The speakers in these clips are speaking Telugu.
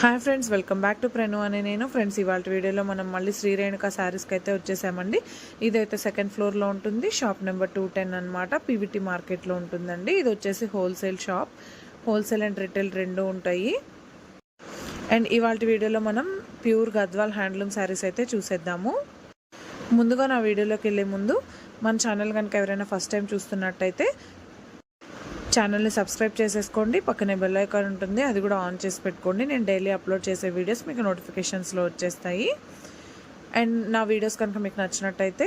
Hi friends welcome back to ప్రెను అని నేను. ఫ్రెండ్స్ ఇవాళ వీడియోలో మనం మళ్ళీ శ్రీ రేణుక శారీస్కి అయితే వచ్చేసామండి. ఇదైతే సెకండ్ ఫ్లోర్లో ఉంటుంది. షాప్ నెంబర్ టూ టెన్ అనమాట పీవీటీ మార్కెట్లో ఉంటుందండి. ఇది వచ్చేసి wholesale shop wholesale and retail రెండు ఉంటాయి. అండ్ ఇవాళ వీడియోలో మనం ప్యూర్ గద్వాల్ హ్యాండ్లూమ్ శారీస్ అయితే చూసేద్దాము. ముందుగా నా వీడియోలోకి వెళ్ళే ముందు మన ఛానల్ కనుక ఎవరైనా ఫస్ట్ టైం చూస్తున్నట్టయితే ఛానల్ని సబ్స్క్రైబ్ చేసేసుకోండి. పక్కనే బెల్ ఐకాన్ ఉంటుంది. అది కూడా ఆన్ చేసి పెట్టుకోండి. నేను డైలీ అప్లోడ్ చేసే వీడియోస్ మీకు నోటిఫికేషన్స్లో వచ్చేస్తాయి. అండ్ నా వీడియోస్ కనుక మీకు నచ్చినట్టయితే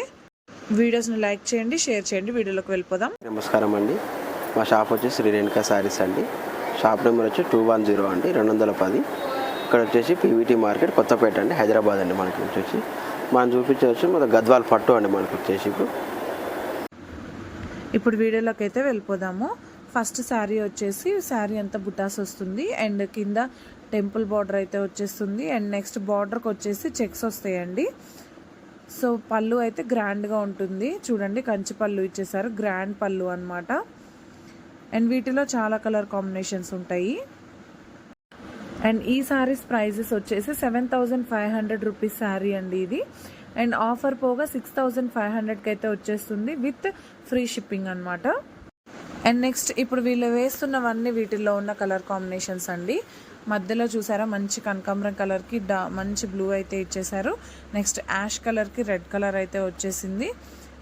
వీడియోస్ని లైక్ చేయండి షేర్ చేయండి. వీడియోలోకి వెళ్ళిపోదాం. నమస్కారం అండి. మా షాప్ వచ్చి శ్రీ రేణుకా శారీస్ అండి. షాప్ నెంబర్ వచ్చి టూ వన్ జీరో అండి. రెండు వందల పది. ఇక్కడ వచ్చేసి పీవీటీ మార్కెట్ కొత్తపేట అండి. హైదరాబాద్ అండి మనకి వచ్చేసి. మనం చూపించే వచ్చి మన గద్వాల్ పట్టు అండి మనకు వచ్చేసి ఇప్పుడు. ఇప్పుడు వీడియోలోకి అయితే వెళ్ళిపోదాము. ఫస్ట్ శారీ వచ్చేసి శారీ అంతా బుటాస్ వస్తుంది. అండ్ కింద టెంపుల్ బార్డర్ అయితే వచ్చేస్తుంది. అండ్ నెక్స్ట్ బార్డర్కి వచ్చేసి చెక్స్ వస్తాయండి. సో పళ్ళు అయితే గ్రాండ్గా ఉంటుంది. చూడండి కంచి పళ్ళు ఇచ్చేసారు. గ్రాండ్ పళ్ళు అనమాట అండ్ వీటిలో చాలా కలర్ కాంబినేషన్స్ ఉంటాయి. అండ్ ఈ సారీస్ ప్రైజెస్ వచ్చేసి seven thousand five hundred rupees saree అండి ఇది. అండ్ ఆఫర్ పోగా సిక్స్ థౌజండ్ ఫైవ్ హండ్రెడ్కి అయితే వచ్చేస్తుంది విత్ ఫ్రీ షిప్పింగ్ అనమాట అండ్ నెక్స్ట్ ఇప్పుడు వీళ్ళు వేస్తున్నవన్నీ వీటిల్లో ఉన్న కలర్ కాంబినేషన్స్ అండి. మధ్యలో చూసారా మంచి కనకాంబరం కలర్కి డా మంచి బ్లూ అయితే ఇచ్చేసారు నెక్స్ట్ యాష్ కలర్కి రెడ్ కలర్ అయితే వచ్చేసింది.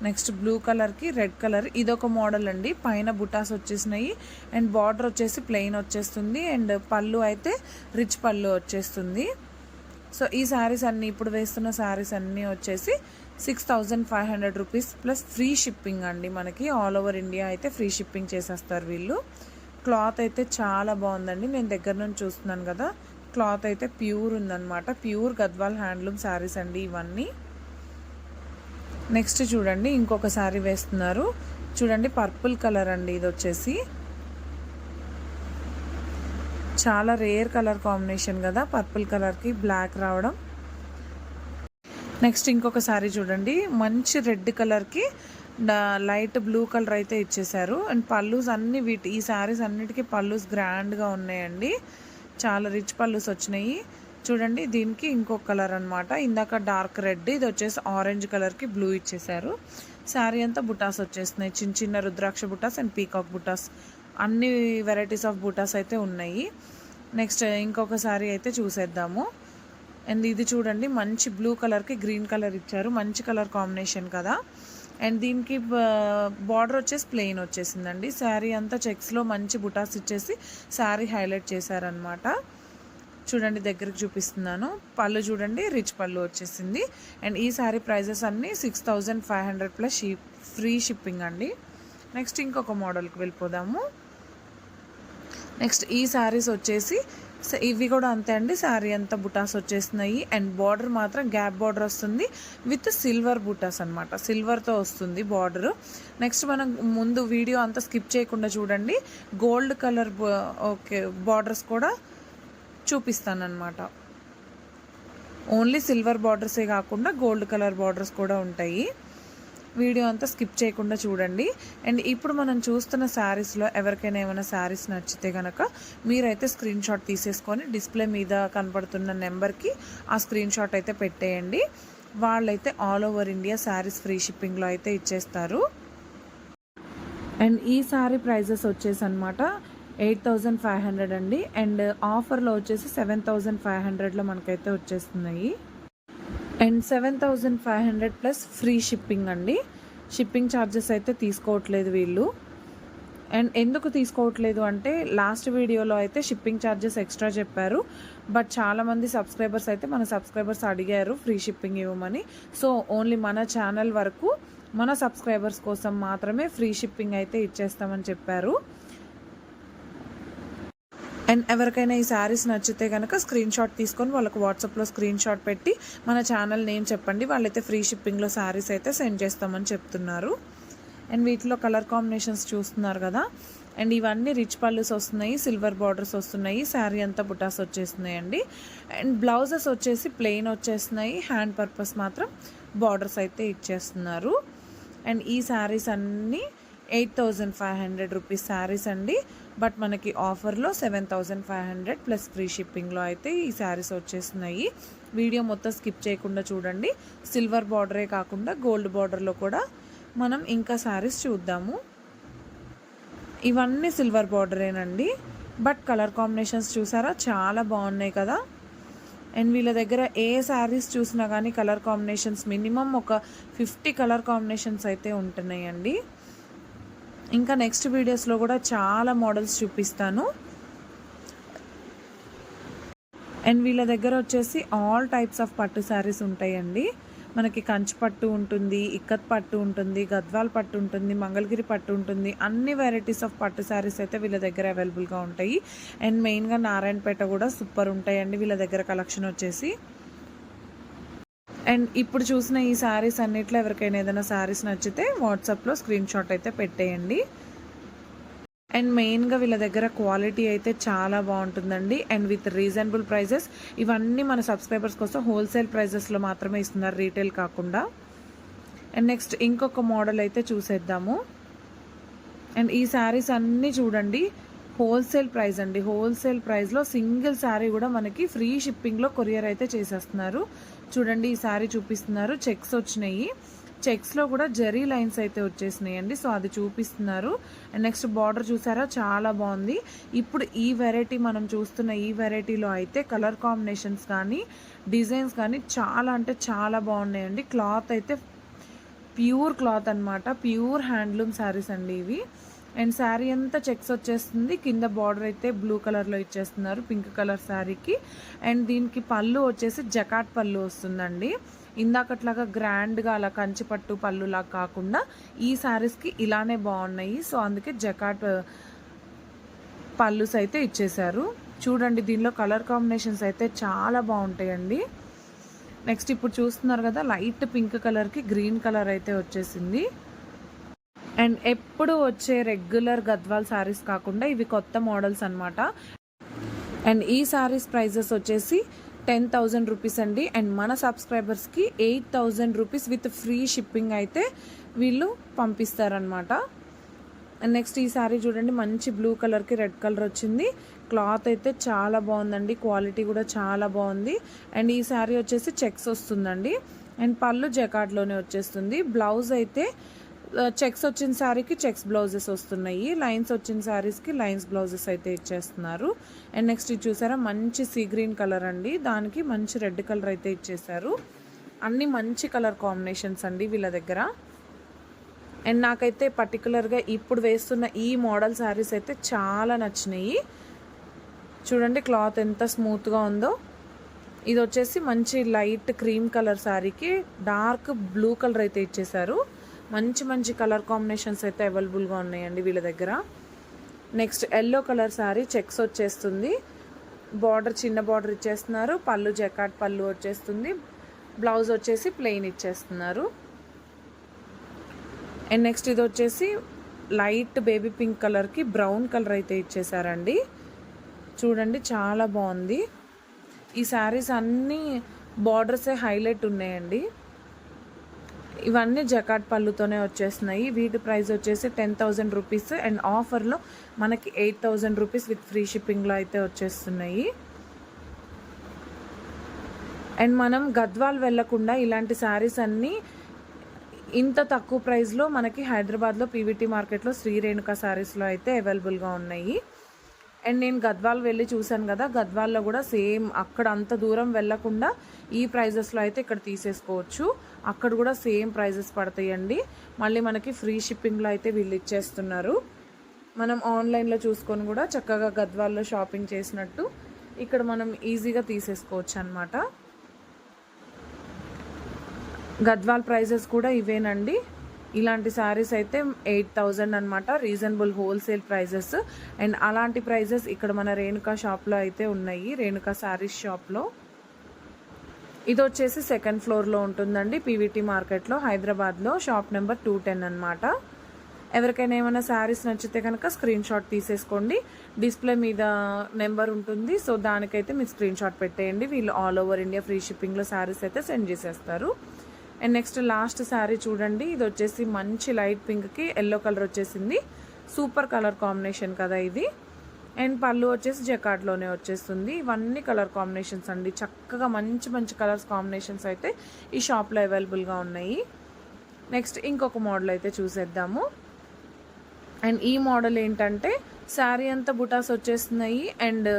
నెక్స్ట్ బ్లూ కలర్కి రెడ్ కలర్ ఇదొక మోడల్ అండి. పైన బుటాస్ వచ్చేసినాయి. అండ్ బార్డర్ వచ్చేసి ప్లెయిన్ వచ్చేస్తుంది. అండ్ పళ్ళు అయితే రిచ్ పళ్ళు వచ్చేస్తుంది. సో ఈ శారీస్ అన్నీ ఇప్పుడు వేస్తున్న శారీస్ అన్నీ వచ్చేసి six thousand five hundred rupees plus free shipping అండి మనకి. ఆల్ ఓవర్ ఇండియా అయితే ఫ్రీ షిప్పింగ్ చేసేస్తారు వీళ్ళు. క్లాత్ అయితే చాలా బాగుందండి. నేను దగ్గర నుంచి చూస్తున్నాను కదా. క్లాత్ అయితే ప్యూర్ ఉందన్నమాట. ప్యూర్ గద్వాల్ హ్యాండ్లూమ్ శారీస్ అండి ఇవన్నీ. నెక్స్ట్ చూడండి ఇంకొక శారీ వేస్తున్నారు. చూడండి పర్పుల్ కలర్ అండి ఇది వచ్చేసి. చాలా రేర్ కలర్ కాంబినేషన్ కదా. పర్పుల్ కలర్కి బ్లాక్ రావడం. నెక్స్ట్ ఇంకొక శారీ చూడండి. మంచి రెడ్ కలర్కి లైట్ బ్లూ కలర్ అయితే ఇచ్చేసారు అండ్ పళ్ళుస్ అన్ని వీటి ఈ శారీస్ అన్నిటికీ పళ్ళుస్ గ్రాండ్గా ఉన్నాయండి. చాలా రిచ్ పళ్ళుస్ వచ్చినాయి. చూడండి దీనికి ఇంకొక కలర్ అనమాట ఇందాక డార్క్ రెడ్ ఇది వచ్చేసి ఆరెంజ్ కలర్కి బ్లూ ఇచ్చేసారు శారీ అంతా బుటాస్ వచ్చేస్తున్నాయి. చిన్న చిన్న రుద్రాక్ష బుటాస్ అండ్ పీకాక్ బుటాస్. అన్ని వెరైటీస్ ఆఫ్ బుటాస్ అయితే ఉన్నాయి. నెక్స్ట్ ఇంకొక శారీ అయితే చూసేద్దాము. అండ్ ఇది చూడండి మంచి బ్లూ కలర్కి గ్రీన్ కలర్ ఇచ్చారు. మంచి కలర్ కాంబినేషన్ కదా. అండ్ దీనికి బార్డర్ వచ్చేసి ప్లెయిన్ వచ్చేసిందండి. శారీ అంతా చెక్స్లో మంచి బుటాస్ ఇచ్చేసి శారీ హైలైట్ చేశారనమాట చూడండి దగ్గరికి చూపిస్తున్నాను. పళ్ళు చూడండి రిచ్ పళ్ళు వచ్చేసింది. అండ్ ఈ శారీ ప్రైజెస్ అన్నీ six thousand five hundred plus she free shipping అండి. నెక్స్ట్ ఇంకొక మోడల్కి వెళ్ళిపోదాము. నెక్స్ట్ ఈ శారీస్ వచ్చేసి సో ఇవి కూడా అంతే అండి. శారీ అంతా బుటాస్ వచ్చేస్తున్నాయి. అండ్ బార్డర్ మాత్రం గ్యాప్ బార్డర్ వస్తుంది. విత్ సిల్వర్ బుటాస్ అనమాట సిల్వర్తో వస్తుంది బార్డర్. నెక్స్ట్ మనం ముందు వీడియో అంతా స్కిప్ చేయకుండా చూడండి. గోల్డ్ కలర్ ఓకే బార్డర్స్ కూడా చూపిస్తానమాట ఓన్లీ సిల్వర్ బార్డర్సే కాకుండా గోల్డ్ కలర్ బార్డర్స్ కూడా ఉంటాయి. వీడియో అంతా స్కిప్ చేయకుండా చూడండి. అండ్ ఇప్పుడు మనం చూస్తున్న శారీస్లో ఎవరికైనా ఏమైనా శారీస్ నచ్చితే కనుక మీరైతే స్క్రీన్ షాట్ తీసేసుకొని డిస్ప్లే మీద కనపడుతున్న నెంబర్కి ఆ స్క్రీన్ షాట్ అయితే పెట్టేయండి. వాళ్ళైతే all over India saris free షిప్పింగ్లో అయితే ఇచ్చేస్తారు. అండ్ ఈ శారీ ప్రైజెస్ వచ్చేసి అనమాట ఎయిట్ థౌజండ్ ఫైవ్ హండ్రెడ్ అండి. అండ్ ఆఫర్లో వచ్చేసి సెవెన్ థౌజండ్ ఫైవ్ హండ్రెడ్లో మనకైతే వచ్చేస్తున్నాయి. And seven thousand five hundred plus free shipping అండి. షిప్పింగ్ ఛార్జెస్ అయితే తీసుకోవట్లేదు వీళ్ళు. అండ్ ఎందుకు తీసుకోవట్లేదు అంటే లాస్ట్ వీడియోలో అయితే షిప్పింగ్ ఛార్జెస్ ఎక్స్ట్రా చెప్పారు. బట్ చాలామంది సబ్స్క్రైబర్స్ అయితే మన సబ్స్క్రైబర్స్ అడిగారు ఫ్రీ షిప్పింగ్ ఇవ్వమని. సో ఓన్లీ మన ఛానల్ వరకు మన సబ్స్క్రైబర్స్ కోసం మాత్రమే ఫ్రీ షిప్పింగ్ అయితే ఇచ్చేస్తామని చెప్పారు. అండ్ ఎవరికైనా ఈ శారీస్ నచ్చితే కనుక స్క్రీన్ షాట్ తీసుకొని వాళ్ళకి వాట్సాప్లో స్క్రీన్ షాట్ పెట్టి మన ఛానల్ నేమ్ చెప్పండి. వాళ్ళైతే ఫ్రీ షిప్పింగ్లో శారీస్ అయితే సెండ్ చేస్తామని చెప్తున్నారు. అండ్ వీటిలో కలర్ కాంబినేషన్స్ చూస్తున్నారు కదా. అండ్ ఇవన్నీ రిచ్ పళ్ళుస్ వస్తున్నాయి సిల్వర్ బార్డర్స్ వస్తున్నాయి శారీ అంతా బుటాస్ వచ్చేస్తున్నాయి అండి అండ్ బ్లౌజెస్ వచ్చేసి ప్లెయిన్ వచ్చేస్తున్నాయి హ్యాండ్ పర్పస్ మాత్రం బార్డర్స్ అయితే ఇచ్చేస్తున్నారు. అండ్ ఈ శారీస్ అన్నీ eight thousand five hundred rupees saris అండి. బట్ మనకి ఆఫర్లో seven thousand five hundred plus free షిప్పింగ్లో అయితే ఈ శారీస్ వచ్చేస్తున్నాయి. వీడియో మొత్తం స్కిప్ చేయకుండా చూడండి. సిల్వర్ బార్డరే కాకుండా గోల్డ్ బార్డర్లో కూడా మనం ఇంకా శారీస్ చూద్దాము. ఇవన్నీ సిల్వర్ బార్డరేనండి. బట్ కలర్ కాంబినేషన్స్ చూసారా? చాలా బాగున్నాయి కదా. అండ్ వీళ్ళ దగ్గర ఏ శారీస్ చూసినా కానీ కలర్ కాంబినేషన్స్ మినిమం ఒక ఫిఫ్టీ కలర్ కాంబినేషన్స్ అయితే ఉంటున్నాయండి. ఇంకా నెక్స్ట్ వీడియోస్లో కూడా చాలా మోడల్స్ చూపిస్తాను. అండ్ వీళ్ళ దగ్గర వచ్చేసి ఆల్ టైప్స్ ఆఫ్ పట్టు శారీస్ ఉంటాయండి. మనకి కంచి పట్టు ఉంటుంది ఇక్కత్ పట్టు ఉంటుంది గద్వాల్ పట్టు ఉంటుంది మంగళగిరి పట్టు ఉంటుంది. అన్ని వెరైటీస్ ఆఫ్ పట్టు శారీస్ అయితే వీళ్ళ దగ్గర అవైలబుల్గా ఉంటాయి. అండ్ మెయిన్గా నారాయణపేట కూడా సూపర్ ఉంటాయండి వీళ్ళ దగ్గర కలెక్షన్ వచ్చేసి. అండ్ ఇప్పుడు చూసిన ఈ శారీస్ అన్నిట్లో ఎవరికైనా ఏదైనా శారీస్ నచ్చితే వాట్సాప్లో స్క్రీన్ షాట్ అయితే పెట్టేయండి. అండ్ మెయిన్గా వీళ్ళ దగ్గర క్వాలిటీ అయితే చాలా బాగుంటుందండి. అండ్ విత్ రీజనబుల్ ప్రైజెస్ ఇవన్నీ మన సబ్స్క్రైబర్స్ కోసం హోల్సేల్ ప్రైజెస్లో మాత్రమే ఇస్తున్నారు రీటైల్ కాకుండా. అండ్ నెక్స్ట్ ఇంకొక మోడల్ అయితే చూసేద్దాము. అండ్ ఈ శారీస్ అన్నీ చూడండి. హోల్సేల్ ప్రైస్ అండి. హోల్సేల్ ప్రైస్లో సింగిల్ శారీ కూడా మనకి ఫ్రీ షిప్పింగ్లో కొరియర్ అయితే చేసేస్తున్నారు. చూడండి ఈ శారీ చూపిస్తున్నారు. చెక్స్ వచ్చినాయి. చెక్స్లో కూడా జరీ లైన్స్ అయితే వచ్చేసినాయి అండి. సో అది చూపిస్తున్నారు. అండ్ నెక్స్ట్ బార్డర్ చూసారా? చాలా బాగుంది. ఇప్పుడు ఈ వెరైటీ మనం చూస్తున్న ఈ వెరైటీలో అయితే కలర్ కాంబినేషన్స్ కానీ డిజైన్స్ కానీ చాలా అంటే చాలా బాగున్నాయండి. క్లాత్ అయితే ప్యూర్ క్లాత్ అనమాట ప్యూర్ హ్యాండ్లూమ్ శారీస్ అండి ఇవి. అండ్ శారీ అంతా చెక్స్ వచ్చేస్తుంది. కింద బార్డర్ అయితే బ్లూ కలర్లో ఇచ్చేస్తున్నారు పింక్ కలర్ శారీకి. అండ్ దీనికి పళ్ళు వచ్చేసి జకాట్ పళ్ళు వస్తుందండి. ఇందాకట్లాగా గ్రాండ్గా అలా కంచిపట్టు పళ్ళులాగా కాకుండా ఈ శారీస్కి ఇలానే బాగున్నాయి. సో అందుకే జకాట్ పళ్ళుస్ అయితే ఇచ్చేశారు. చూడండి దీనిలో కలర్ కాంబినేషన్స్ అయితే చాలా బాగుంటాయండి. నెక్స్ట్ ఇప్పుడు చూస్తున్నారు కదా లైట్ పింక్ కలర్కి గ్రీన్ కలర్ అయితే వచ్చేసింది. అండ్ ఎప్పుడు వచ్చే రెగ్యులర్ గద్వాల్ శారీస్ కాకుండా ఇవి కొత్త మోడల్స్ అనమాట అండ్ ఈ శారీస్ ప్రైజెస్ వచ్చేసి టెన్ థౌజండ్ రూపీస్ అండి. అండ్ మన సబ్స్క్రైబర్స్కి eight thousand rupees with free shipping అయితే వీళ్ళు పంపిస్తారనమాట అండ్ నెక్స్ట్ ఈ శారీ చూడండి మంచి బ్లూ కలర్కి రెడ్ కలర్ వచ్చింది. క్లాత్ అయితే చాలా బాగుందండి. క్వాలిటీ కూడా చాలా బాగుంది. అండ్ ఈ శారీ వచ్చేసి చెక్స్ వస్తుందండి. అండ్ పళ్ళు జకాట్లోనే వచ్చేస్తుంది. బ్లౌజ్ అయితే చెక్స్ వచ్చిన శారీకి చెక్స్ బ్లౌజెస్ వస్తున్నాయి. లైన్స్ వచ్చిన శారీస్కి లైన్స్ బ్లౌజెస్ అయితే ఇచ్చేస్తున్నారు. అండ్ నెక్స్ట్ ఇది చూసారా? మంచి సీ గ్రీన్ కలర్ అండి. దానికి మంచి రెడ్ కలర్ అయితే ఇచ్చేసారు అన్నీ మంచి కలర్ కాంబినేషన్స్ అండి వీళ్ళ దగ్గర. అండ్ నాకైతే పర్టికులర్గా ఇప్పుడు వేస్తున్న ఈ మోడల్ శారీస్ అయితే చాలా నచ్చినాయి. చూడండి క్లాత్ ఎంత స్మూత్గా ఉందో. ఇది వచ్చేసి మంచి లైట్ క్రీమ్ కలర్ శారీకి డార్క్ బ్లూ కలర్ అయితే ఇచ్చేసారు మంచి మంచి కలర్ కాంబినేషన్స్ అయితే అవైలబుల్గా ఉన్నాయండి వీళ్ళ దగ్గర. Next yellow colour sari checks వచ్చేస్తుంది. బార్డర్ చిన్న బార్డర్ ఇచ్చేస్తున్నారు. పళ్ళు జకాట్ పళ్ళు వచ్చేస్తుంది. బ్లౌజ్ వచ్చేసి ప్లెయిన్ ఇచ్చేస్తున్నారు. అండ్ నెక్స్ట్ ఇది వచ్చేసి లైట్ బేబీ పింక్ కలర్కి బ్రౌన్ కలర్ అయితే ఇచ్చేసారండి. చూడండి చాలా బాగుంది. ఈ శారీస్ అన్నీ బార్డర్సే హైలైట్ ఉన్నాయండి. ఇవన్నీ జకాట్ పళ్ళుతోనే వచ్చేస్తున్నాయి. వీటి ప్రైస్ వచ్చేసి టెన్ థౌజండ్ రూపీస్ అండ్ ఆఫర్లో మనకి eight thousand rupees with free షిప్పింగ్లో అయితే వచ్చేస్తున్నాయి. అండ్ మనం గద్వాల్ వెళ్ళకుండా ఇలాంటి శారీస్ అన్నీ ఇంత తక్కువ ప్రైస్లో మనకి హైదరాబాద్లో పీవీటీ మార్కెట్లో శ్రీ రేణుక శారీస్లో అయితే అవైలబుల్గా ఉన్నాయి. అండ్ నేను గద్వాల్ వెళ్ళి చూశాను కదా గద్వాల్లో కూడా సేమ్ అక్కడ అంత దూరం వెళ్ళకుండా ఈ ప్రైజెస్లో అయితే ఇక్కడ తీసేసుకోవచ్చు. అక్కడ కూడా సేమ్ ప్రైజెస్ పడతాయండి. మళ్ళీ మనకి ఫ్రీ షిప్పింగ్లో అయితే వీళ్ళు ఇచ్చేస్తున్నారు. మనం ఆన్లైన్లో చూసుకొని కూడా చక్కగా గద్వాల్లో షాపింగ్ చేసినట్టు ఇక్కడ మనం ఈజీగా తీసేసుకోవచ్చు అనమాట గద్వాల్ ప్రైజెస్ కూడా ఇవేనండి. ఇలాంటి శారీస్ అయితే ఎయిట్ థౌజండ్ అనమాట రీజనబుల్ హోల్సేల్ ప్రైజెస్. అండ్ అలాంటి ప్రైజెస్ ఇక్కడ మన రేణుకా షాప్లో అయితే ఉన్నాయి రేణుకా శారీస్ షాప్లో. ఇది వచ్చేసి సెకండ్ ఫ్లోర్లో ఉంటుందండి. పీవీటీ మార్కెట్లో హైదరాబాద్లో. షాప్ నెంబర్ టూ టెన్ అనమాట ఎవరికైనా ఏమైనా శారీస్ నచ్చితే కనుక స్క్రీన్ షాట్ తీసేసుకోండి. డిస్ప్లే మీద నెంబర్ ఉంటుంది. సో దానికైతే మీరు స్క్రీన్ షాట్ పెట్టేయండి. వీళ్ళు ఆల్ ఓవర్ ఇండియా ఫ్రీ షిప్పింగ్లో శారీస్ అయితే సెండ్ చేసేస్తారు. అండ్ నెక్స్ట్ లాస్ట్ శారీ చూడండి. ఇది వచ్చేసి మంచి లైట్ పింక్కి ఎల్లో కలర్ వచ్చేసింది. సూపర్ కలర్ కాంబినేషన్ కదా ఇది. అండ్ పళ్ళు వచ్చేసి జకాట్లోనే వచ్చేస్తుంది. ఇవన్నీ కలర్ కాంబినేషన్స్ అండి. చక్కగా మంచి మంచి కలర్స్ కాంబినేషన్స్ అయితే ఈ షాప్లో అవైలబుల్గా ఉన్నాయి. నెక్స్ట్ ఇంకొక మోడల్ అయితే చూసేద్దాము. అండ్ ఈ మోడల్ ఏంటంటే శారీ అంతా బుటాస్ వచ్చేస్తున్నాయి. అండ్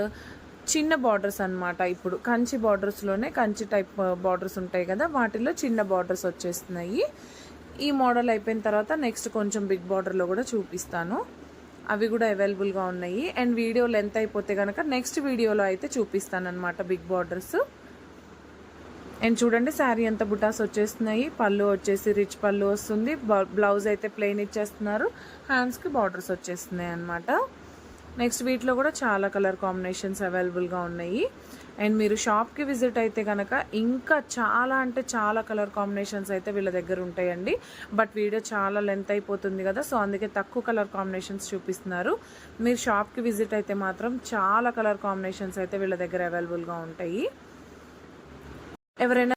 చిన్న బార్డర్స్ అన్నమాట ఇప్పుడు. కంచి బార్డర్స్లోనే కంచి టైప్ బార్డర్స్ ఉంటాయి కదా వాటిలో చిన్న బార్డర్స్ వచ్చేస్తున్నాయి. ఈ మోడల్ అయిపోయిన తర్వాత నెక్స్ట్ కొంచెం బిగ్ బార్డర్లో కూడా చూపిస్తాను. అవి కూడా అవైలబుల్గా ఉన్నాయి. అండ్ వీడియో లెంత్ అయిపోతే కనుక నెక్స్ట్ వీడియోలో అయితే చూపిస్తాను అనమాట బిగ్ బార్డర్స్ అండ్ చూడండి శారీ అంతా బుటాస్ వచ్చేస్తున్నాయి. పళ్ళు వచ్చేసి రిచ్ పళ్ళు వస్తుంది. బ్లౌజ్ అయితే ప్లెయిన్ ఇచ్చేస్తున్నారు. హ్యాండ్స్కి బార్డర్స్ వచ్చేస్తున్నాయి అనమాట నెక్స్ట్ వీటిలో కూడా చాలా కలర్ కాంబినేషన్స్ అవైలబుల్గా ఉన్నాయి. అండ్ మీరు షాప్కి విజిట్ అయితే కనుక ఇంకా చాలా అంటే చాలా కలర్ కాంబినేషన్స్ అయితే వీళ్ళ దగ్గర ఉంటాయండి. బట్ వీడియో చాలా లెంత్ అయిపోతుంది కదా సో అందుకే తక్కువ కలర్ కాంబినేషన్స్ చూపిస్తున్నారు. మీరు షాప్కి విజిట్ అయితే మాత్రం చాలా కలర్ కాంబినేషన్స్ అయితే వీళ్ళ దగ్గర అవైలబుల్గా ఉంటాయి. ఎవరైనా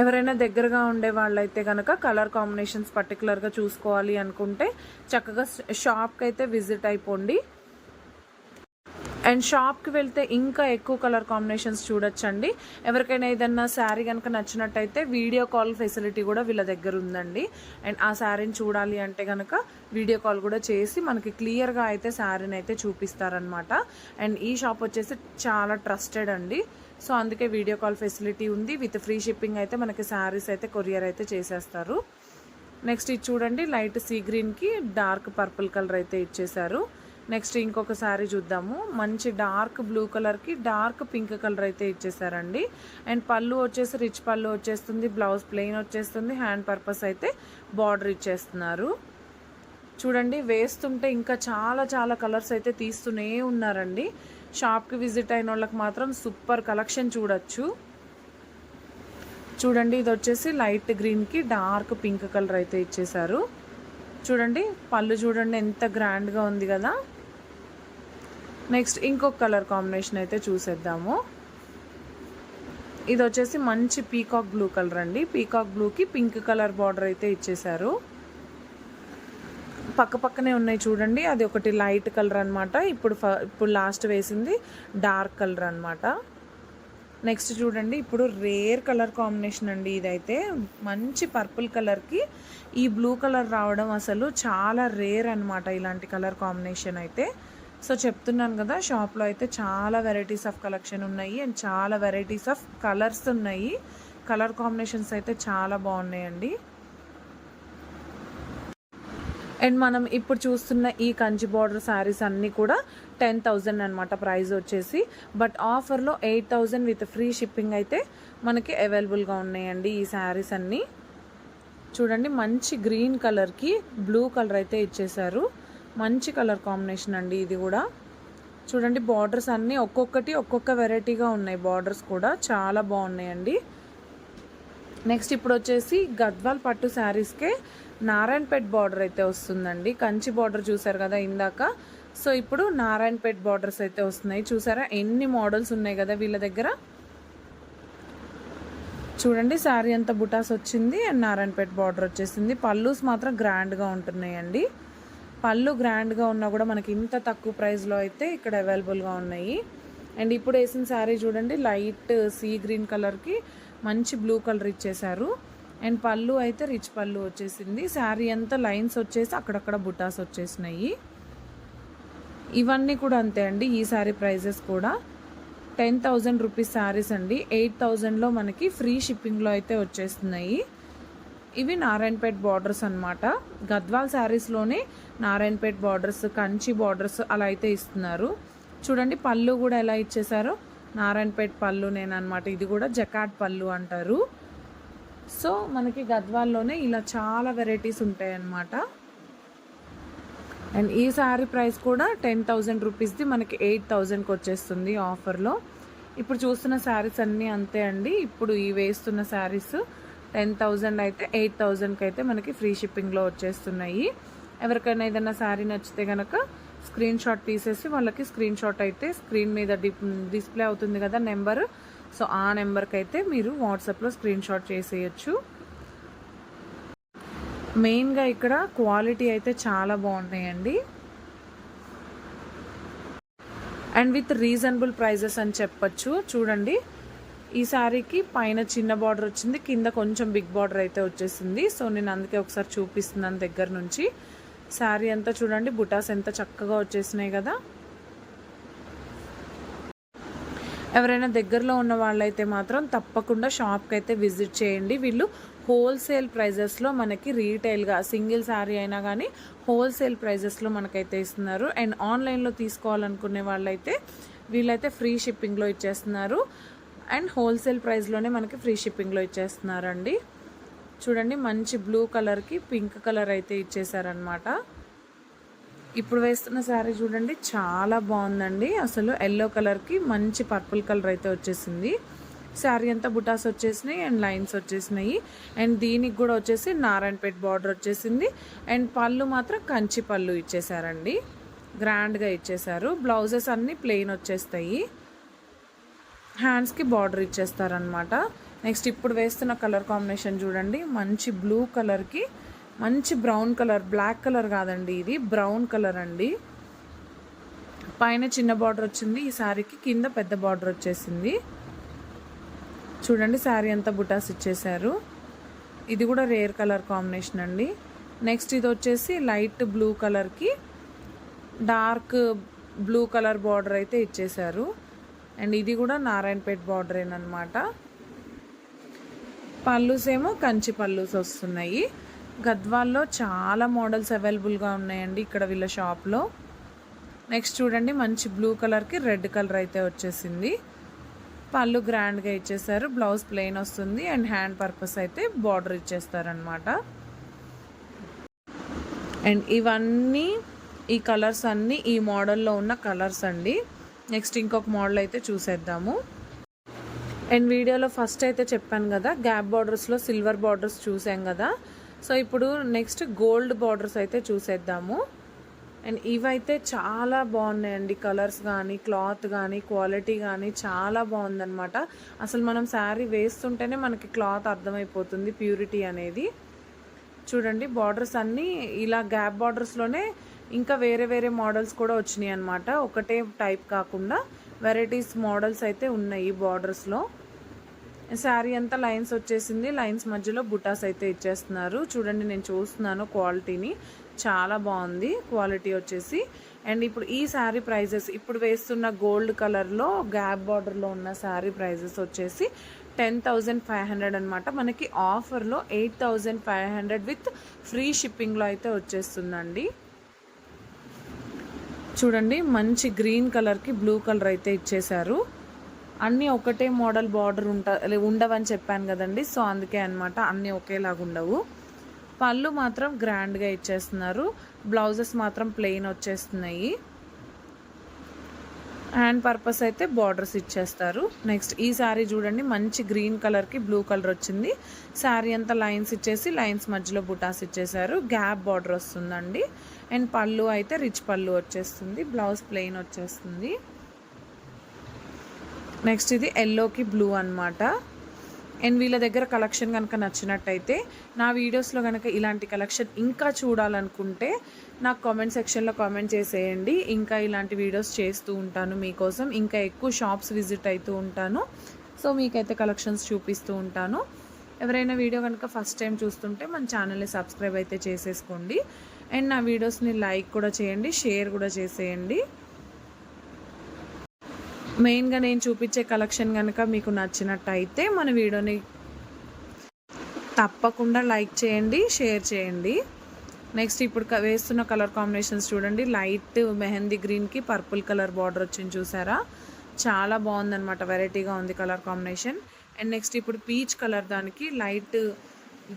ఎవరైనా దగ్గరగా ఉండే వాళ్ళైతే కనుక కలర్ కాంబినేషన్స్ పర్టికులర్గా చూసుకోవాలి అనుకుంటే చక్కగా షాప్కి అయితే విజిట్ అయిపోండి. అండ్ షాప్కి వెళ్తే ఇంకా ఎక్కువ కలర్ కాంబినేషన్స్ చూడొచ్చండి. ఎవరికైనా ఏదన్నా శారీ కనుక నచ్చినట్టయితే వీడియో కాల్ ఫెసిలిటీ కూడా వీళ్ళ దగ్గర ఉందండి. అండ్ ఆ శారీని చూడాలి అంటే కనుక వీడియో కాల్ కూడా చేసి మనకి క్లియర్గా అయితే శారీని అయితే చూపిస్తారనమాట అండ్ ఈ షాప్ వచ్చేసి చాలా ట్రస్టెడ్ అండి. సో అందుకే వీడియో కాల్ ఫెసిలిటీ ఉంది. విత్ ఫ్రీ షిప్పింగ్ అయితే మనకి శారీస్ అయితే కొరియర్ అయితే చేసేస్తారు. నెక్స్ట్ ఇది చూడండి లైట్ సీ గ్రీన్కి డార్క్ పర్పుల్ కలర్ అయితే ఇచ్చేసారు నెక్స్ట్ ఇంకొక శారీ చూద్దాము. మంచి డార్క్ బ్లూ కలర్కి డార్క్ పింక్ కలర్ అయితే ఇచ్చేసారండి. అండ్ పళ్ళు వచ్చేసి రిచ్ పళ్ళు వచ్చేస్తుంది బ్లౌజ్ ప్లెయిన్ వచ్చేస్తుంది హ్యాండ్ పర్పస్ అయితే బార్డర్ ఇచ్చేస్తున్నారు. చూడండి వేస్తుంటే ఇంకా చాలా చాలా కలర్స్ అయితే తీస్తూనే ఉన్నారండి. షాప్కి విజిట్ అయిన వాళ్ళకి మాత్రం సూపర్ కలెక్షన్ చూడొచ్చు. చూడండి ఇది వచ్చేసి లైట్ గ్రీన్కి డార్క్ పింక్ కలర్ అయితే ఇచ్చేసారు. చూడండి పళ్ళు చూడండి ఎంత గ్రాండ్గా ఉంది కదా. నెక్స్ట్ ఇంకొక కలర్ కాంబినేషన్ అయితే చూసేద్దాము. ఇది వచ్చేసి మంచి పీకాక్ బ్లూ కలర్ అండి. పీకాక్ బ్లూకి పింక్ కలర్ బార్డర్ అయితే ఇచ్చేసారు పక్క పక్కనే ఉన్నాయి చూడండి. అది ఒకటి లైట్ కలర్ అనమాట ఇప్పుడు ఫ- ఇప్పుడు లాస్ట్ వేసింది డార్క్ కలర్ అనమాట నెక్స్ట్ చూడండి. ఇప్పుడు రేర్ కలర్ కాంబినేషన్ అండి ఇదైతే. మంచి పర్పుల్ కలర్కి ఈ బ్లూ కలర్ రావడం అసలు చాలా రేర్ అనమాట ఇలాంటి కలర్ కాంబినేషన్ అయితే. సో చెప్తున్నాను కదా షాప్లో అయితే చాలా వెరైటీస్ ఆఫ్ కలెక్షన్ ఉన్నాయి అండ్ చాలా వెరైటీస్ ఆఫ్ కలర్స్ ఉన్నాయి. కలర్ కాంబినేషన్స్ అయితే చాలా బాగున్నాయండి. అండ్ మనం ఇప్పుడు చూస్తున్న ఈ కంచి బార్డర్ శారీస్ అన్నీ కూడా టెన్ థౌజండ్ అనమాట ప్రైస్ వచ్చేసి. బట్ ఆఫర్లో eight thousand with free shipping అయితే మనకి అవైలబుల్గా ఉన్నాయండి ఈ శారీస్ అన్నీ. చూడండి మంచి గ్రీన్ కలర్కి బ్లూ కలర్ అయితే ఇచ్చేసారు మంచి కలర్ కాంబినేషన్ అండి ఇది కూడా. చూడండి బార్డర్స్ అన్నీ ఒక్కొక్కటి ఒక్కొక్క వెరైటీగా ఉన్నాయి బార్డర్స్ కూడా. చాలా బాగున్నాయండి. నెక్స్ట్ ఇప్పుడు వచ్చేసి గద్వాల్ పట్టు శారీస్కే నారాయణపేట్ బార్డర్ అయితే వస్తుందండి. కంచి బార్డర్ చూసారు కదా ఇందాక. సో ఇప్పుడు నారాయణపేట్ బార్డర్స్ అయితే వస్తున్నాయి. చూసారా? ఎన్ని మోడల్స్ ఉన్నాయి కదా వీళ్ళ దగ్గర? చూడండి శారీ అంతా బుటాస్ వచ్చింది అండ్ నారాయణపేట్ బార్డర్ వచ్చేసింది. పల్లూస్ మాత్రం గ్రాండ్గా ఉంటున్నాయండి. పళ్ళు గ్రాండ్గా ఉన్నా కూడా మనకి ఇంత తక్కువ ప్రైస్లో అయితే ఇక్కడ అవైలబుల్గా ఉన్నాయి. అండ్ ఇప్పుడు వేసిన శారీ చూడండి లైట్ సీ గ్రీన్ కలర్కి మంచి బ్లూ కలర్ ఇచ్చేసారు అండ్ పళ్ళు అయితే రిచ్ పళ్ళు వచ్చేసింది. శారీ అంతా లైన్స్ వచ్చేసి అక్కడక్కడ బుటాస్ వచ్చేసినాయి. ఇవన్నీ కూడా అంతే అండి ఈ శారీ ప్రైజెస్ కూడా. టెన్ థౌజండ్ రూపీస్ శారీస్ అండి. ఎయిట్ థౌజండ్లో మనకి ఫ్రీ షిప్పింగ్లో అయితే వచ్చేస్తున్నాయి ఇవి నారాయణపేట్ బార్డర్స్ అన్నమాట. గద్వాల్ శారీస్లోనే నారాయణపేట్ బార్డర్స్ కంచి బార్డర్స్ అలా అయితే ఇస్తున్నారు. చూడండి పళ్ళు కూడా ఎలా ఇచ్చేసారో నారాయణపేట్ పళ్ళు నేను అనమాట ఇది కూడా జకాట్ పళ్ళు అంటారు. సో మనకి గద్వాల్లోనే ఇలా చాలా వెరైటీస్ ఉంటాయి అన్నమాట అండ్ ఈ శారీ ప్రైస్ కూడా టెన్ థౌజండ్ రూపీస్ది మనకి ఎయిట్ థౌజండ్కి వచ్చేస్తుంది ఆఫర్లో. ఇప్పుడు చూస్తున్న శారీస్ అన్నీ అంతే అండి. ఇప్పుడు ఈ వేస్తున్న శారీస్ టెన్ థౌజండ్ అయితే ఎయిట్ థౌజండ్కి అయితే మనకి ఫ్రీ షిప్పింగ్లో వచ్చేస్తున్నాయి. ఎవరికైనా ఏదైనా శారీ నచ్చితే కనుక స్క్రీన్ షాట్ తీసేసి వాళ్ళకి స్క్రీన్ షాట్ అయితే స్క్రీన్ మీద డిస్ప్లే అవుతుంది కదా నెంబర్. సో ఆ నెంబర్కి అయితే మీరు వాట్సాప్లో స్క్రీన్ షాట్ చేసేయచ్చు. మెయిన్గా ఇక్కడ క్వాలిటీ అయితే చాలా బాగున్నాయండి. అండ్ విత్ రీజనబుల్ ప్రైజెస్ అని చెప్పచ్చు. చూడండి. ఈ శారీకి పైన చిన్న బార్డర్ వచ్చింది కింద కొంచెం బిగ్ బార్డర్ అయితే వచ్చేసింది. సో నేను అందుకే ఒకసారి చూపిస్తున్నాను దగ్గర నుంచి. శారీ అంతా చూడండి బుటాస్ ఎంత చక్కగా వచ్చేసినాయి కదా. ఎవరైనా దగ్గరలో ఉన్న వాళ్ళైతే మాత్రం తప్పకుండా షాప్కి అయితే విజిట్ చేయండి. వీళ్ళు హోల్సేల్ ప్రైజెస్లో మనకి రీటైల్గా సింగిల్ శారీ అయినా కానీ హోల్సేల్ ప్రైజెస్లో మనకైతే ఇస్తున్నారు. అండ్ ఆన్లైన్లో తీసుకోవాలనుకునే వాళ్ళైతే వీళ్ళైతే ఫ్రీ షిప్పింగ్లో ఇచ్చేస్తున్నారు. అండ్ హోల్సేల్ ప్రైస్లోనే మనకి ఫ్రీ షిప్పింగ్లో ఇచ్చేస్తున్నారండి. చూడండి మంచి బ్లూ కలర్కి పింక్ కలర్ అయితే ఇచ్చేసారనమాట ఇప్పుడు వేస్తున్న శారీ చూడండి చాలా బాగుందండి. అసలు ఎల్లో కలర్కి మంచి పర్పుల్ కలర్ అయితే వచ్చేసింది. శారీ అంతా బుటాస్ వచ్చేసినాయి అండ్ లైన్స్ వచ్చేసినాయి. అండ్ దీనికి కూడా వచ్చేసి నారాయణపేట బార్డర్ వచ్చేసింది. అండ్ పళ్ళు మాత్రం కంచి పళ్ళు ఇచ్చేసారండి. గ్రాండ్గా ఇచ్చేసారు. బ్లౌజెస్ అన్నీ ప్లెయిన్ వచ్చేస్తాయి. హ్యాండ్స్కి బార్డర్ ఇచ్చేస్తారనమాట నెక్స్ట్ ఇప్పుడు వేస్తున్న కలర్ కాంబినేషన్ చూడండి. మంచి బ్లూ కలర్కి మంచి బ్రౌన్ కలర్ బ్లాక్ కలర్ కాదండి ఇది బ్రౌన్ కలర్ అండి. పైన చిన్న బార్డర్ వచ్చింది ఈ శారీకి కింద పెద్ద బార్డర్ వచ్చేసింది. చూడండి శారీ అంతా బుటాస్ ఇచ్చేసారు ఇది కూడా రేర్ కలర్ కాంబినేషన్ అండి. నెక్స్ట్ ఇది వచ్చేసి లైట్ బ్లూ కలర్కి డార్క్ బ్లూ కలర్ బార్డర్ అయితే ఇచ్చేసారు అండ్ ఇది కూడా నారాయణపేట్ బార్డర్ అనమాట పళ్ళుస్ ఏమో కంచి పళ్ళుస్ వస్తున్నాయి. గద్వాల్లో చాలా మోడల్స్ అవైలబుల్గా ఉన్నాయండి ఇక్కడ వీళ్ళ షాప్లో నెక్స్ట్ చూడండి మంచి బ్లూ కలర్కి రెడ్ కలర్ అయితే వచ్చేసింది. పళ్ళు గ్రాండ్గా ఇచ్చేసారు బ్లౌజ్ ప్లెయిన్ వస్తుంది అండ్ హ్యాండ్ పర్పస్ అయితే బార్డర్ ఇచ్చేస్తారనమాట అండ్ ఇవన్నీ ఈ కలర్స్ అన్నీ ఈ మోడల్లో ఉన్న కలర్స్ అండి. నెక్స్ట్ ఇంకొక మోడల్ అయితే చూసేద్దాము. అండ్ వీడియోలో ఫస్ట్ అయితే చెప్పాను కదా గ్యాప్ బార్డర్స్లో సిల్వర్ బార్డర్స్ చూసాం కదా. సో ఇప్పుడు నెక్స్ట్ గోల్డ్ బార్డర్స్ అయితే చూసేద్దాము. అండ్ ఇవైతే చాలా బాగున్నాయండి కలర్స్ కానీ క్లాత్ కానీ క్వాలిటీ కానీ చాలా బాగుందనమాట అసలు మనం శారీ వేస్తుంటేనే మనకి క్లాత్ అర్థమైపోతుంది ప్యూరిటీ అనేది. చూడండి బార్డర్స్ అన్నీ ఇలా గ్యాప్ బార్డర్స్లోనే ఇంకా వేరే వేరే మోడల్స్ కూడా వచ్చినాయి అనమాట ఒకటే టైప్ కాకుండా వెరైటీస్ మోడల్స్ అయితే ఉన్నాయి బార్డర్స్లో శారీ అంతా లైన్స్ వచ్చేసింది. లైన్స్ మధ్యలో బుటాస్ అయితే ఇచ్చేస్తున్నారు. చూడండి నేను చూస్తున్నాను క్వాలిటీని. చాలా బాగుంది క్వాలిటీ వచ్చేసి. అండ్ ఇప్పుడు ఈ శారీ ప్రైజెస్ ఇప్పుడు వేస్తున్న గోల్డ్ కలర్లో గ్యాప్ బార్డర్లో ఉన్న శారీ ప్రైజెస్ వచ్చేసి టెన్ థౌజండ్ ఫైవ్ హండ్రెడ్ అనమాట మనకి ఆఫర్లో eight thousand five hundred with free షిప్పింగ్లో అయితే వచ్చేస్తుందండి. చూడండి మంచి గ్రీన్ కలర్కి బ్లూ కలర్ అయితే ఇచ్చేశారు. అన్నీ ఒకటే మోడల్ బార్డర్ ఉంట ఉండవని చెప్పాను కదండి సో అందుకే అనమాట అన్నీ ఒకేలాగా ఉండవు. పళ్ళు మాత్రం గ్రాండ్గా ఇచ్చేస్తున్నారు బ్లౌజెస్ మాత్రం ప్లెయిన్ వచ్చేస్తున్నాయి. హ్యాండ్ పర్పస్ అయితే బార్డర్స్ ఇచ్చేస్తారు. నెక్స్ట్ ఈ శారీ చూడండి మంచి గ్రీన్ కలర్కి బ్లూ కలర్ వచ్చింది. శారీ అంతా లైన్స్ ఇచ్చేసి లైన్స్ మధ్యలో బుటాస్ ఇచ్చేసారు. గ్యాప్ బార్డర్ వస్తుందండి. అండ్ పళ్ళు అయితే రిచ్ పళ్ళు వచ్చేస్తుంది. బ్లౌజ్ ప్లెయిన్ వచ్చేస్తుంది. నెక్స్ట్ ఇది ఎల్లోకి బ్లూ అనమాట అండ్ వీళ్ళ దగ్గర కలెక్షన్ కనుక నచ్చినట్టయితే నా వీడియోస్లో కనుక ఇలాంటి కలెక్షన్ ఇంకా చూడాలనుకుంటే నాకు కామెంట్ సెక్షన్లో కామెంట్ చేసేయండి. ఇంకా ఇలాంటి వీడియోస్ చేస్తూ ఉంటాను మీకోసం. ఇంకా ఎక్కువ షాప్స్ విజిట్ అవుతూ ఉంటాను. సో మీకైతే కలెక్షన్స్ చూపిస్తూ ఉంటాను. ఎవరైనా వీడియో కనుక ఫస్ట్ టైం చూస్తుంటే మన ఛానల్ని సబ్స్క్రైబ్ అయితే చేసేసుకోండి. అండ్ నా వీడియోస్ని లైక్ కూడా చేయండి షేర్ కూడా చేసేయండి. మెయిన్గా నేను చూపించే కలెక్షన్ కనుక మీకు నచ్చినట్టయితే మన వీడియోని తప్పకుండా లైక్ చేయండి షేర్ చేయండి. నెక్స్ట్ ఇప్పుడు వేస్తున్న కలర్ కాంబినేషన్స్ చూడండి. లైట్ మెహందీ గ్రీన్కి పర్పుల్ కలర్ బార్డర్ వచ్చింది చూసారా? చాలా బాగుందన్నమాట వెరైటీగా ఉంది కలర్ కాంబినేషన్. అండ్ నెక్స్ట్ ఇప్పుడు పీచ్ కలర్ దానికి లైట్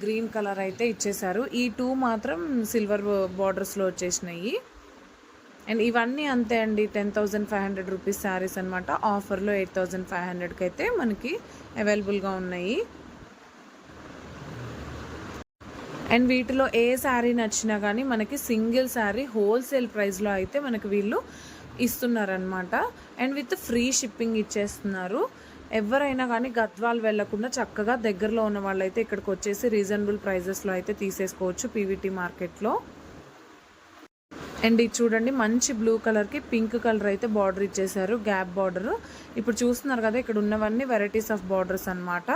గ్రీన్ కలర్ అయితే ఇచ్చేసారు ఈ టూ మాత్రం సిల్వర్ బార్డర్స్లో వచ్చేసినాయి. అండ్ ఇవన్నీ అంతే అండి ten thousand five hundred rupees saris అనమాట ఆఫర్లో ఎయిట్ థౌజండ్ ఫైవ్ హండ్రెడ్కి అయితే మనకి అవైలబుల్గా ఉన్నాయి. అండ్ వీటిలో ఏ శారీ నచ్చినా కానీ మనకి సింగిల్ శారీ హోల్సేల్ ప్రైస్లో అయితే మనకి వీళ్ళు ఇస్తున్నారనమాట అండ్ విత్ ఫ్రీ షిప్పింగ్ ఇచ్చేస్తున్నారు. ఎవరైనా కానీ గద్వాల్ వెళ్ళకుండా చక్కగా దగ్గరలో ఉన్న వాళ్ళైతే ఇక్కడికి వచ్చేసి రీజనబుల్ ప్రైజెస్లో అయితే తీసేసుకోవచ్చు పీవీటీ మార్కెట్లో అండ్ ఇది చూడండి మంచి బ్లూ కలర్కి పింక్ కలర్ అయితే బార్డర్ ఇచ్చేసారు గ్యాప్ బార్డర్ ఇప్పుడు చూస్తున్నారు కదా ఇక్కడ ఉన్నవన్నీ వెరైటీస్ ఆఫ్ బార్డర్స్ అన్నమాట.